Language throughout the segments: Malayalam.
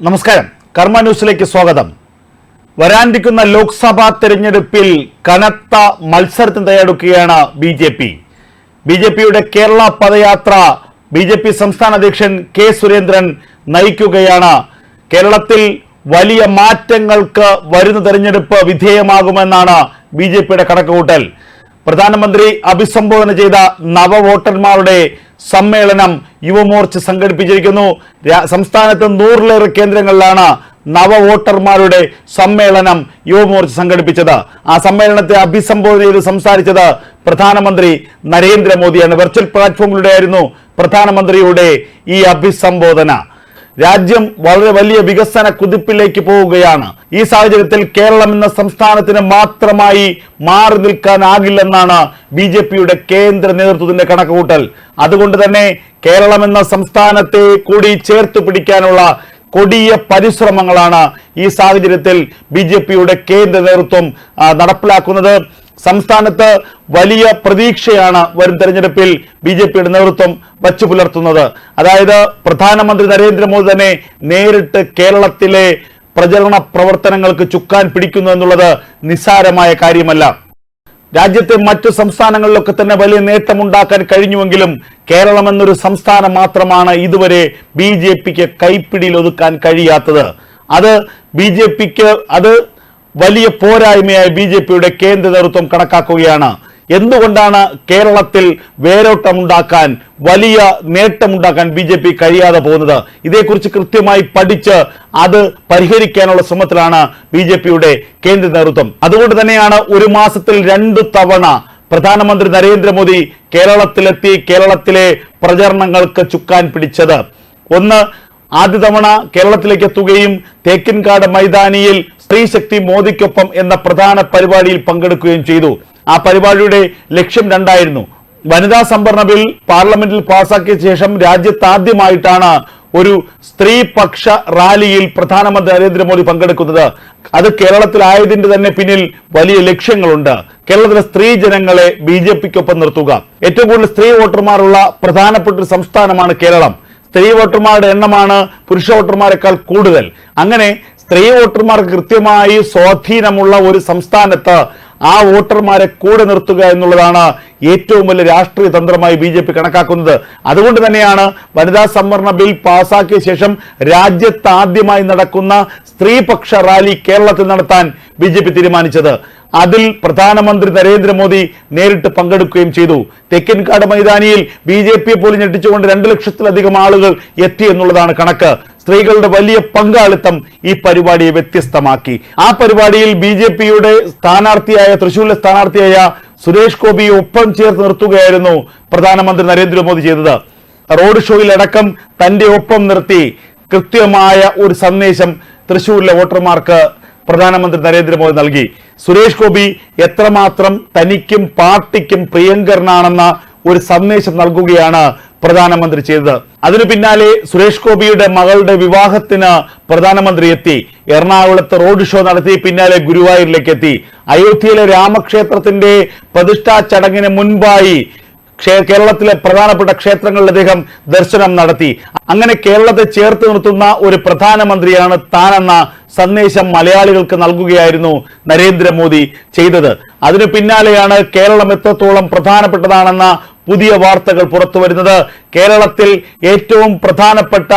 നമസ്കാരം. കർമ്മ ന്യൂസിലേക്ക് സ്വാഗതം. വരാനിരിക്കുന്ന ലോക്സഭാ തെരഞ്ഞെടുപ്പിൽ കനത്ത മത്സരത്തിന് തയ്യാറെടുക്കുകയാണ് B J P. B J പിയുടെ Kerala padayatra B J P സംസ്ഥാന അധ്യക്ഷൻ കെ സുരേന്ദ്രൻ നയിക്കുകയാണ്. കേരളത്തിൽ വലിയ മാറ്റങ്ങൾക്ക് വരുന്ന തെരഞ്ഞെടുപ്പ് വിധേയമാകുമെന്നാണ് ബി ജെ പിയുടെ കണക്കുകൂട്ടൽ. പ്രധാനമന്ത്രി അഭിസംബോധന ചെയ്ത നവവോട്ടർമാരുടെ സമ്മേളനം യുവമോർച്ച സംഘടിപ്പിച്ചിരിക്കുന്നു. സംസ്ഥാനത്ത് നൂറിലേറെ കേന്ദ്രങ്ങളിലാണ് നവ വോട്ടർമാരുടെ സമ്മേളനം യുവമോർച്ച സംഘടിപ്പിച്ചത്. ആ സമ്മേളനത്തെ അഭിസംബോധന ചെയ്ത് സംസാരിച്ചത് പ്രധാനമന്ത്രി നരേന്ദ്രമോദിയാണ്. വെർച്വൽ പ്ലാറ്റ്ഫോമിലൂടെ ആയിരുന്നു പ്രധാനമന്ത്രിയുടെ ഈ അഭിസംബോധന. രാജ്യം വളരെ വലിയ വികസന കുതിപ്പിലേക്ക് പോവുകയാണ്. ഈ സാഹചര്യത്തിൽ കേരളം എന്ന സംസ്ഥാനത്തിന് മാത്രമായി മാറി നിൽക്കാനാകില്ലെന്നാണ് ബി ജെ പിയുടെ കേന്ദ്ര നേതൃത്വത്തിന്റെ കണക്കുകൂട്ടൽ. അതുകൊണ്ട് തന്നെ കേരളം എന്ന സംസ്ഥാനത്തെ കൂടി ചേർത്ത് പിടിക്കാനുള്ള കൊടിയ പരിശ്രമങ്ങളാണ് ഈ സാഹചര്യത്തിൽ ബി കേന്ദ്ര നേതൃത്വം നടപ്പിലാക്കുന്നത്. സംസ്ഥാനത്ത് വലിയ പ്രതീക്ഷയാണ് വരും തെരഞ്ഞെടുപ്പിൽ ബി ജെ പിയുടെ നേതൃത്വം വച്ചു പുലർത്തുന്നത്. അതായത് പ്രധാനമന്ത്രി നരേന്ദ്രമോദി തന്നെ നേരിട്ട് കേരളത്തിലെ പ്രചരണ പ്രവർത്തനങ്ങൾക്ക് ചുക്കാൻ പിടിക്കുന്നു എന്നുള്ളത് നിസ്സാരമായ കാര്യമല്ല. രാജ്യത്തെ മറ്റു സംസ്ഥാനങ്ങളിലൊക്കെ തന്നെ വലിയ നേട്ടമുണ്ടാക്കാൻ കഴിഞ്ഞുവെങ്കിലും കേരളം എന്നൊരു സംസ്ഥാനം മാത്രമാണ് ഇതുവരെ ബി ജെ പിക്ക് കൈപ്പിടിയിൽ ഒതുക്കാൻ കഴിയാത്തത്. അത് ബി ജെ പിക്ക് അത് വലിയ പോരായ്മയായി ബി ജെ പിയുടെ കേന്ദ്ര നേതൃത്വം കണക്കാക്കുകയാണ്. എന്തുകൊണ്ടാണ് കേരളത്തിൽ വേരോട്ടമുണ്ടാക്കാൻ വലിയ നേട്ടമുണ്ടാക്കാൻ ബി ജെ പി കഴിയാതെ പോകുന്നത്? ഇതേക്കുറിച്ച് കൃത്യമായി പഠിച്ച് അത് പരിഹരിക്കാനുള്ള ശ്രമത്തിലാണ് ബി ജെ പിയുടെ കേന്ദ്ര നേതൃത്വം. അതുകൊണ്ട് തന്നെയാണ് ഒരു മാസത്തിൽ രണ്ടു തവണ പ്രധാനമന്ത്രി നരേന്ദ്രമോദി കേരളത്തിലെത്തി കേരളത്തിലെ പ്രചരണങ്ങൾക്ക് ചുക്കാൻ പിടിച്ചത്. ഒന്ന് ആദ്യ തവണ കേരളത്തിലേക്ക് എത്തുകയും തേക്കിൻകാട് മൈതാനിയിൽ സ്ത്രീശക്തി മോദിക്കൊപ്പം എന്ന പ്രധാന പരിപാടിയിൽ പങ്കെടുക്കുകയും ചെയ്തു. ആ പരിപാടിയുടെ ലക്ഷ്യം രണ്ടായിരുന്നു. വനിതാ സംവരണ ബിൽ പാർലമെന്റിൽ പാസാക്കിയ ശേഷം രാജ്യത്താദ്യമായിട്ടാണ് ഒരു സ്ത്രീപക്ഷ റാലിയിൽ പ്രധാനമന്ത്രി നരേന്ദ്രമോദി പങ്കെടുക്കുന്നത്. അത് കേരളത്തിലായതിന്റെ തന്നെ പിന്നിൽ വലിയ ലക്ഷ്യങ്ങളുണ്ട്. കേരളത്തിലെ സ്ത്രീ ജനങ്ങളെ ബി ജെ പിക്കൊപ്പം നിർത്തുക. ഏറ്റവും കൂടുതൽ സ്ത്രീ വോട്ടർമാരുള്ള പ്രധാനപ്പെട്ട ഒരു സംസ്ഥാനമാണ് കേരളം. സ്ത്രീ വോട്ടർമാരുടെ എണ്ണമാണ് പുരുഷ വോട്ടർമാരെക്കാൾ കൂടുതൽ. അങ്ങനെ സ്ത്രീ വോട്ടർമാർക്ക് കൃത്യമായി സ്വാധീനമുള്ള ഒരു സംസ്ഥാനത്ത് ആ വോട്ടർമാരെ കൂടെ നിർത്തുക എന്നുള്ളതാണ് ഏറ്റവും വലിയ രാഷ്ട്രീയ തന്ത്രമായി ബി ജെ പി കണക്കാക്കുന്നത്. അതുകൊണ്ട് തന്നെയാണ് വനിതാ സംവരണ ബിൽ പാസാക്കിയ ശേഷം രാജ്യത്ത് ആദ്യമായി നടക്കുന്ന സ്ത്രീപക്ഷ റാലി കേരളത്തിൽ നടത്താൻ ബി ജെ പി തീരുമാനിച്ചത്. അതിൽ പ്രധാനമന്ത്രി നരേന്ദ്രമോദി നേരിട്ട് പങ്കെടുക്കുകയും ചെയ്തു. തെക്കൻകാട് മൈതാനിയിൽ ബി ജെ പിയെ പോലും ഞെട്ടിച്ചുകൊണ്ട് രണ്ട് ലക്ഷത്തിലധികം ആളുകൾ എത്തി എന്നുള്ളതാണ് കണക്ക്. സ്ത്രീകളുടെ വലിയ പങ്കാളിത്തം ഈ പരിപാടിയെ വ്യത്യസ്തമാക്കി. ആ പരിപാടിയിൽ ബി ജെ പിയുടെ സ്ഥാനാർത്ഥിയായ തൃശൂരിലെ സ്ഥാനാർത്ഥിയായ സുരേഷ് ഗോപിയെ ഒപ്പം ചേർത്ത് നിർത്തുകയായിരുന്നു പ്രധാനമന്ത്രി നരേന്ദ്രമോദി ചെയ്തത്. റോഡ് ഷോയിലടക്കം തന്റെ ഒപ്പം നിർത്തി കൃത്യമായ ഒരു സന്ദേശം തൃശൂരിലെ വോട്ടർമാർക്ക് പ്രധാനമന്ത്രി നരേന്ദ്രമോദി നൽകി. സുരേഷ് ഗോപി എത്രമാത്രം തനിക്കും പാർട്ടിക്കും പ്രിയങ്കരനാണെന്ന ഒരു സന്ദേശം നൽകുകയാണ് പ്രധാനമന്ത്രി ചെയ്തത്. അതിനു പിന്നാലെ സുരേഷ് ഗോപിയുടെ മകളുടെ വിവാഹത്തിന് പ്രധാനമന്ത്രി എത്തി. എറണാകുളത്ത് റോഡ് ഷോ നടത്തി പിന്നാലെ ഗുരുവായൂരിലേക്ക് എത്തി. അയോധ്യയിലെ രാമക്ഷേത്രത്തിന്റെ പ്രതിഷ്ഠാ ചടങ്ങിന് മുൻപായി കേരളത്തിലെ പ്രധാനപ്പെട്ട ക്ഷേത്രങ്ങളിൽ അദ്ദേഹം ദർശനം നടത്തി. അങ്ങനെ കേരളത്തെ ചേർത്ത് നിർത്തുന്ന ഒരു പ്രധാനമന്ത്രിയാണ് താനെന്ന സന്ദേശം മലയാളികൾക്ക് നൽകുകയായിരുന്നു നരേന്ദ്രമോദി ചെയ്തത്. അതിനു പിന്നാലെയാണ് കേരളം എത്രത്തോളം പ്രധാനപ്പെട്ടതാണെന്ന പുതിയ വാർത്തകൾ പുറത്തു വരുന്നത് കേരളത്തിൽ ഏറ്റവും പ്രധാനപ്പെട്ട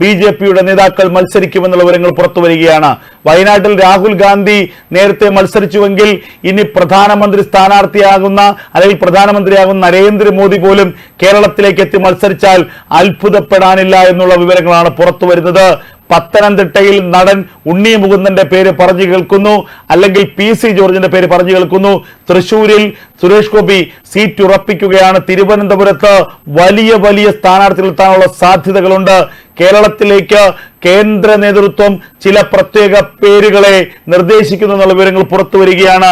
ബി ജെ പിയുടെ നേതാക്കൾ മത്സരിക്കുമെന്നുള്ള വിവരങ്ങൾ പുറത്തു വരികയാണ് വയനാട്ടിൽ രാഹുൽ ഗാന്ധി നേരത്തെ മത്സരിച്ചുവെങ്കിൽ ഇനി പ്രധാനമന്ത്രി സ്ഥാനാർത്ഥിയാകുന്ന അല്ലെങ്കിൽ പ്രധാനമന്ത്രിയാകുന്ന നരേന്ദ്രമോദി പോലും കേരളത്തിലേക്ക് എത്തി മത്സരിച്ചാൽ അത്ഭുതപ്പെടാനില്ല എന്നുള്ള വിവരങ്ങളാണ് പുറത്തു വരുന്നത് പത്തനംതിട്ടയിൽ നടൻ ഉണ്ണി മുകുന്ദന്റെ പേര് പറഞ്ഞു കേൾക്കുന്നു. അല്ലെങ്കിൽ പി സി ജോർജിന്റെ പേര് പറഞ്ഞു കേൾക്കുന്നു. തൃശൂരിൽ സുരേഷ് ഗോപി സീറ്റ് ഉറപ്പിക്കുകയാണ്. തിരുവനന്തപുരത്ത് വലിയ വലിയ സ്ഥാനാർത്ഥികൾ എത്താനുള്ള സാധ്യതകളുണ്ട്. കേരളത്തിലേക്ക് കേന്ദ്ര നേതൃത്വം ചില പ്രത്യേക പേരുകളെ നിർദ്ദേശിക്കുന്നു എന്നുള്ള വിവരങ്ങൾ പുറത്തു വരികയാണ്.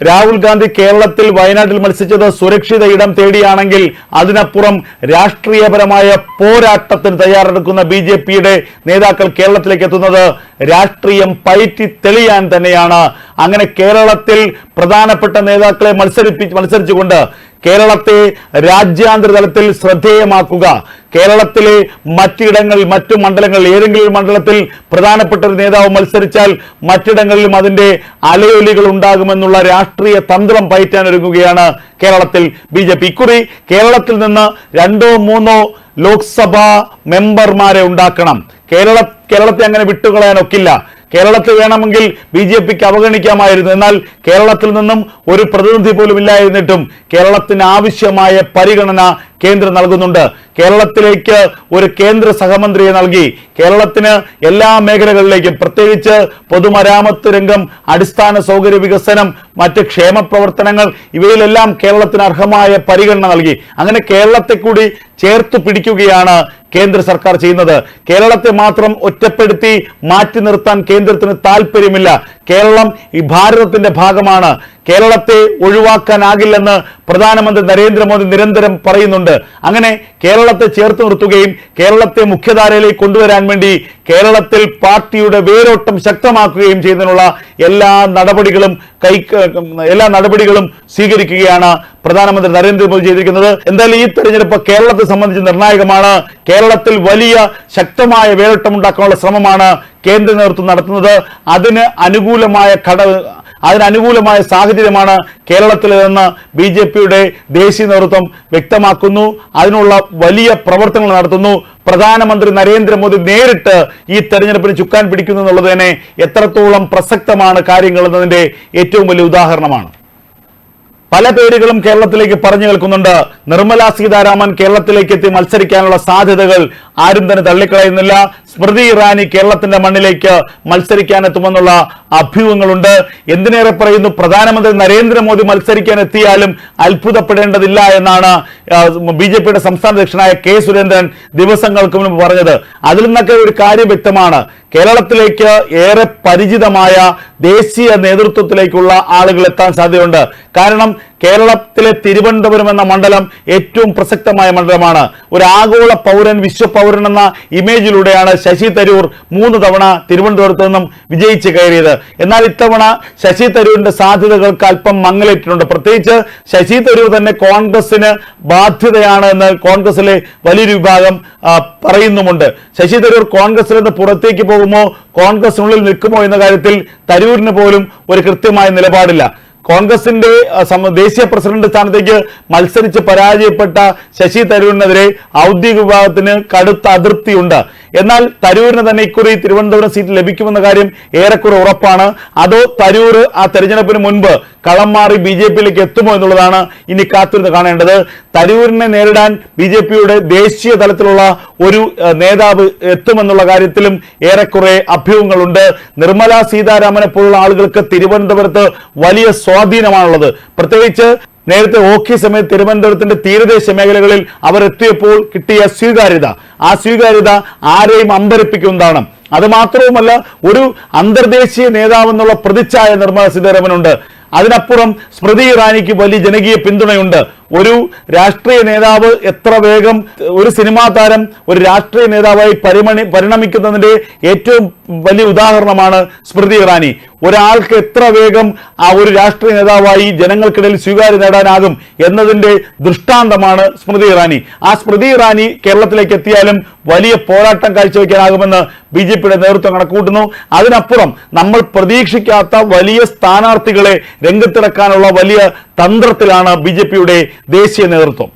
രാഹുൽ ഗാന്ധി കേരളത്തിൽ വയനാട്ടിൽ മത്സരിച്ചത് സുരക്ഷിത ഇടം തേടിയാണെങ്കിൽ അതിനപ്പുറം രാഷ്ട്രീയപരമായ പോരാട്ടത്തിന് തയ്യാറെടുക്കുന്ന ബി ജെ പിയുടെ നേതാക്കൾ കേരളത്തിലേക്ക് എത്തുന്നത് രാഷ്ട്രീയം പയറ്റി തെളിയാൻ തന്നെയാണ്. അങ്ങനെ കേരളത്തിൽ പ്രധാനപ്പെട്ട നേതാക്കളെ മത്സരിപ്പി മത്സരിച്ചുകൊണ്ട് കേരളത്തെ രാജ്യാന്തര തലത്തിൽ ശ്രദ്ധേയമാക്കുക. കേരളത്തിലെ മറ്റിടങ്ങളിൽ മറ്റു മണ്ഡലങ്ങളിൽ ഏതെങ്കിലും മണ്ഡലത്തിൽ പ്രധാനപ്പെട്ട ഒരു നേതാവ് മത്സരിച്ചാൽ മറ്റിടങ്ങളിലും അതിന്റെ അലയൊലികൾ ഉണ്ടാകുമെന്നുള്ള രാഷ്ട്രീയ തന്ത്രം പയറ്റാൻ ഒരുങ്ങുകയാണ് കേരളത്തിൽ ബി ജെ പി. ഇക്കുറി കേരളത്തിൽ നിന്ന് രണ്ടോ മൂന്നോ ലോക്സഭാ മെമ്പർമാരെ ഉണ്ടാക്കണം. കേരള കേരളത്തെ അങ്ങനെ വിട്ടുകളയാൻ ഒക്കില്ല. കേരളത്തിൽ വേണമെങ്കിൽ ബി ജെ പിക്ക് അവഗണിക്കാമായിരുന്നു. എന്നാൽ കേരളത്തിൽ നിന്നും ഒരു പ്രതിനിധി പോലും ഇല്ലായിരുന്നിട്ടും കേരളത്തിന് ആവശ്യമായ പരിഗണന കേന്ദ്രം നൽകുന്നുണ്ട്. കേരളത്തിലേക്ക് ഒരു കേന്ദ്ര സഹമന്ത്രിയെ നൽകി. കേരളത്തിന് എല്ലാ മേഖലകളിലേക്കും പ്രത്യേകിച്ച് പൊതുമരാമത്ത് രംഗം അടിസ്ഥാന സൗകര്യ വികസനം മറ്റ് ക്ഷേമ പ്രവർത്തനങ്ങൾ ഇവയിലെല്ലാം കേരളത്തിന് അർഹമായ പരിഗണന നൽകി. അങ്ങനെ കേരളത്തെ കൂടി ചേർത്ത് പിടിക്കുകയാണ് കേന്ദ്ര സർക്കാർ ചെയ്യുന്നത്. കേരളത്തെ മാത്രം ഒറ്റപ്പെടുത്തി മാറ്റി നിർത്താൻ കേന്ദ്രത്തിന് താല്പര്യമില്ല കേരളം ഈ ഭാരതത്തിന്റെ ഭാഗമാണ്. കേരളത്തെ ഒഴിവാക്കാനാകില്ലെന്ന് പ്രധാനമന്ത്രി നരേന്ദ്രമോദി നിരന്തരം പറയുന്നുണ്ട്. അങ്ങനെ കേരളത്തെ ചേർത്ത് നിർത്തുകയും കേരളത്തെ മുഖ്യധാരയിലേക്ക് കൊണ്ടുവരാൻ വേണ്ടി കേരളത്തിൽ പാർട്ടിയുടെ വേരോട്ടം ശക്തമാക്കുകയും ചെയ്യുന്നതിനുള്ള എല്ലാ നടപടികളും കൈ എല്ലാ നടപടികളും സ്വീകരിക്കുകയാണ് പ്രധാനമന്ത്രി നരേന്ദ്രമോദി ചെയ്തിരിക്കുന്നത്. എന്തായാലും ഈ തെരഞ്ഞെടുപ്പ് കേരളത്തെ സംബന്ധിച്ച് നിർണായകമാണ്. കേരളത്തിൽ വലിയ ശക്തമായ വേരോട്ടം ഉണ്ടാക്കാനുള്ള ശ്രമമാണ് കേന്ദ്ര നേതൃത്വം നടത്തുന്നത്. അതിന് അനുകൂലമായ ഘട അതിനനുകൂലമായ സാഹചര്യമാണ് കേരളത്തിൽ നിന്ന് ബി ജെ പിയുടെ ദേശീയ നേതൃത്വം വ്യക്തമാക്കുന്നു. അതിനുള്ള വലിയ പ്രവർത്തനങ്ങൾ നടത്തുന്നു. പ്രധാനമന്ത്രി നരേന്ദ്രമോദി നേരിട്ട് ഈ തെരഞ്ഞെടുപ്പിന് ചുക്കാൻ പിടിക്കുന്നു എന്നുള്ളത് തന്നെ എത്രത്തോളം പ്രസക്തമാണ് കാര്യങ്ങൾ എന്നതിന്റെ ഏറ്റവും വലിയ ഉദാഹരണമാണ്. പല പേരുകളും കേരളത്തിലേക്ക് പറഞ്ഞു കേൾക്കുന്നുണ്ട്. നിർമ്മലാ സീതാരാമൻ കേരളത്തിലേക്ക് എത്തി മത്സരിക്കാനുള്ള സാധ്യതകൾ ആരും തന്നെ തള്ളിക്കളയുന്നില്ല. സ്മൃതി ഇറാനി കേരളത്തിന്റെ മണ്ണിലേക്ക് മത്സരിക്കാനെത്തുമെന്നുള്ള അഭ്യൂഹങ്ങളുണ്ട്. എന്തിനേറെ പറയുന്നു? പ്രധാനമന്ത്രി നരേന്ദ്രമോദി മത്സരിക്കാൻ എത്തിയാലും അത്ഭുതപ്പെടേണ്ടതില്ല എന്നാണ് ബി ജെ പിയുടെ സംസ്ഥാന അധ്യക്ഷനായ കെ സുരേന്ദ്രൻ ദിവസങ്ങൾക്ക് മുൻപ് പറഞ്ഞത്. അതിൽ നിന്നൊക്കെ ഒരു കാര്യം വ്യക്തമാണ്. കേരളത്തിലേക്ക് ഏറെ പരിചിതമായ ദേശീയ നേതൃത്വത്തിലേക്കുള്ള ആളുകൾ എത്താൻ സാധ്യതയുണ്ട്. കാരണം കേരളത്തിലെ തിരുവനന്തപുരം എന്ന മണ്ഡലം ഏറ്റവും പ്രസക്തമായ മണ്ഡലമാണ്. ഒരു ആഗോള പൗരൻ വിശ്വ പൗരൻ എന്ന ഇമേജിലൂടെയാണ് ശശി തരൂർ മൂന്ന് തവണ തിരുവനന്തപുരത്ത് നിന്നും വിജയിച്ച് കയറിയത്. എന്നാൽ ഇത്തവണ ശശി തരൂരിന്റെ സാധ്യതകൾക്ക് അല്പം മങ്ങലേറ്റിട്ടുണ്ട്. പ്രത്യേകിച്ച് ശശി തരൂർ തന്നെ കോൺഗ്രസിന് ബാധ്യതയാണ് എന്ന് കോൺഗ്രസിലെ വലിയൊരു വിഭാഗം പറയുന്നുമുണ്ട്. ശശി തരൂർ കോൺഗ്രസിൽ നിന്ന് പുറത്തേക്ക് പോകുമോ കോൺഗ്രസിനുള്ളിൽ നിൽക്കുമോ എന്ന കാര്യത്തിൽ തരൂരിന് പോലും ഒരു കൃത്യമായ നിലപാടില്ല. കോൺഗ്രസിന്റെ ദേശീയ പ്രസിഡന്റ് സ്ഥാനത്തേക്ക് മത്സരിച്ച് പരാജയപ്പെട്ട ശശി തരൂരിനെതിരെ ഔദ്യോഗിക വിഭാഗത്തിന് കടുത്ത അതൃപ്തിയുണ്ട്. എന്നാൽ തരൂരിന് തന്നെ ഇക്കുറി തിരുവനന്തപുരം സീറ്റ് ലഭിക്കുമെന്ന കാര്യം ഏറെക്കുറെ ഉറപ്പാണ്. അതോ തരൂർ ആ തെരഞ്ഞെടുപ്പിന് മുൻപ് കളം മാറി ബി ജെ പിയിലേക്ക് എത്തുമോ എന്നുള്ളതാണ് ഇനി കാത്തിരുന്ന് കാണേണ്ടത്. തരൂരിനെ നേരിടാൻ ബി ജെ പിയുടെ ദേശീയ തലത്തിലുള്ള ഒരു നേതാവ് എത്തുമെന്നുള്ള കാര്യത്തിലും ഏറെക്കുറെ അഭ്യൂഹങ്ങളുണ്ട്. നിർമ്മല സീതാരാമനെ പോലുള്ള ആളുകൾക്ക് തിരുവനന്തപുരത്ത് വലിയ സ്വാധീനമാണുള്ളത്. പ്രത്യേകിച്ച് നേരത്തെ ഓഖി സമയത്ത് തിരുവനന്തപുരത്തിന്റെ തീരദേശ മേഖലകളിൽ അവർ എത്തിയപ്പോൾ കിട്ടിയ സ്വീകാര്യത. ആ സ്വീകാര്യത ആരെയും അമ്പരപ്പിക്കുന്നതാണ് അത് മാത്രവുമല്ല ഒരു അന്തർദേശീയ നേതാവെന്നുള്ള പ്രതിച്ഛായ നിർമ്മല സീതാരാമനുണ്ട് അതിനപ്പുറം സ്മൃതി ഇറാനിക്ക് വലിയ ജനകീയ പിന്തുണയുണ്ട്. ഒരു രാഷ്ട്രീയ നേതാവ് എത്ര വേഗം ഒരു സിനിമാ താരം ഒരു രാഷ്ട്രീയ നേതാവായി പരിമണി പരിണമിക്കുന്നതിന്റെ ഏറ്റവും വലിയ ഉദാഹരണമാണ് സ്മൃതി ഇറാനി. ഒരാൾക്ക് എത്ര വേഗം ആ ഒരു രാഷ്ട്രീയ നേതാവായി ജനങ്ങൾക്കിടയിൽ സ്വീകാര്യം നേടാനാകും എന്നതിന്റെ ദൃഷ്ടാന്തമാണ് സ്മൃതി ഇറാനി. ആ സ്മൃതി ഇറാനി കേരളത്തിലേക്ക് എത്തിയാലും വലിയ പോരാട്ടം കാഴ്ചവെക്കാനാകുമെന്ന് ബി ജെ പിയുടെ നേതൃത്വം കണക്കൂട്ടുന്നു അതിനപ്പുറം നമ്മൾ പ്രതീക്ഷിക്കാത്ത വലിയ സ്ഥാനാർത്ഥികളെ രംഗത്തിറക്കാനുള്ള വലിയ തന്ത്രത്തിലാണ് ബി ദേശീയ നേതൃത്വം.